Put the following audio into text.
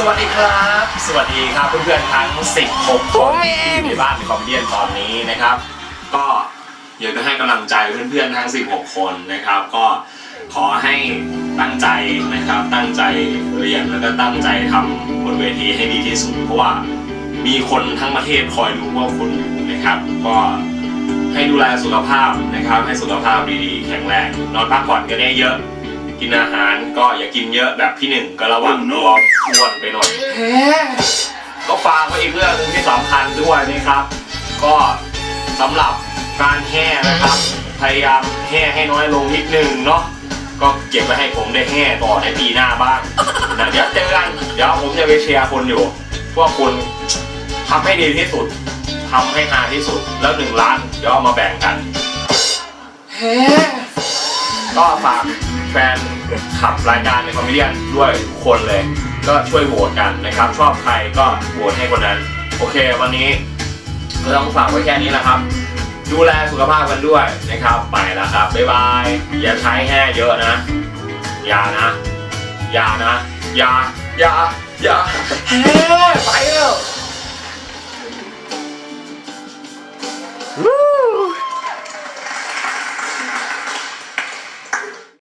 สวัสดีครับ สวัสดีครับเพื่อนๆทั้ง 16 คนที่อยู่ในบ้านคอมเมดี้ตอนนี้นะครับ ก็อยากจะให้กำลังใจเพื่อนๆทั้ง 16 คนนะครับ ก็ขอให้ตั้งใจนะครับ ตั้งใจเรียนแล้วก็ตั้งใจทำบนเวทีให้ดีที่สุด เพราะว่ามีคนทั้งประเทศคอยดูพวกคุณอยู่นะครับ ก็ให้ดูแลสุขภาพนะครับ ให้สุขภาพดีๆ แข็งแรงนอนพักผ่อนกันเยอะๆ กินอาหารก็อย่ากินเยอะแบบพี่หนึ่งก็ระวังตัวอ้วนไปหน่อยก็ฝากไว้อีกเรื่องหนึงที่สำคัญด้วยนะครับ ก็สำหรับการแห่นะครับ พยายามแห่ให้น้อยลงนิดนึงเนาะก็เก็บไว้ให้ผมได้แห่ต่อในปีหน้าบ้างนะเดี๋ยวเจอกันเดี๋ยวผมจะไปเชียร์คนอยู่พวกคุณทำให้ดีที่สุดทำให้ฮาที่สุดแล้วหนึ่งล้านเดี๋ยวเอามาแบ่งกันเฮ้ก็ฝากแฟน ขับรายการในคอมเมดี้ด้วยทุกคนเลย ก็ช่วยโหวตกันนะครับ ชอบใครก็โหวตให้คนนั้น โอเค วันนี้ก็ต้องฝากไว้แค่นี้แหละครับ ดูแลสุขภาพกันด้วยนะครับ ไปแล้วครับ บ๊ายบาย อย่าใช้แห่เยอะนะ อย่านะ อย่านะ อย่า อย่า อย่าแห่ไป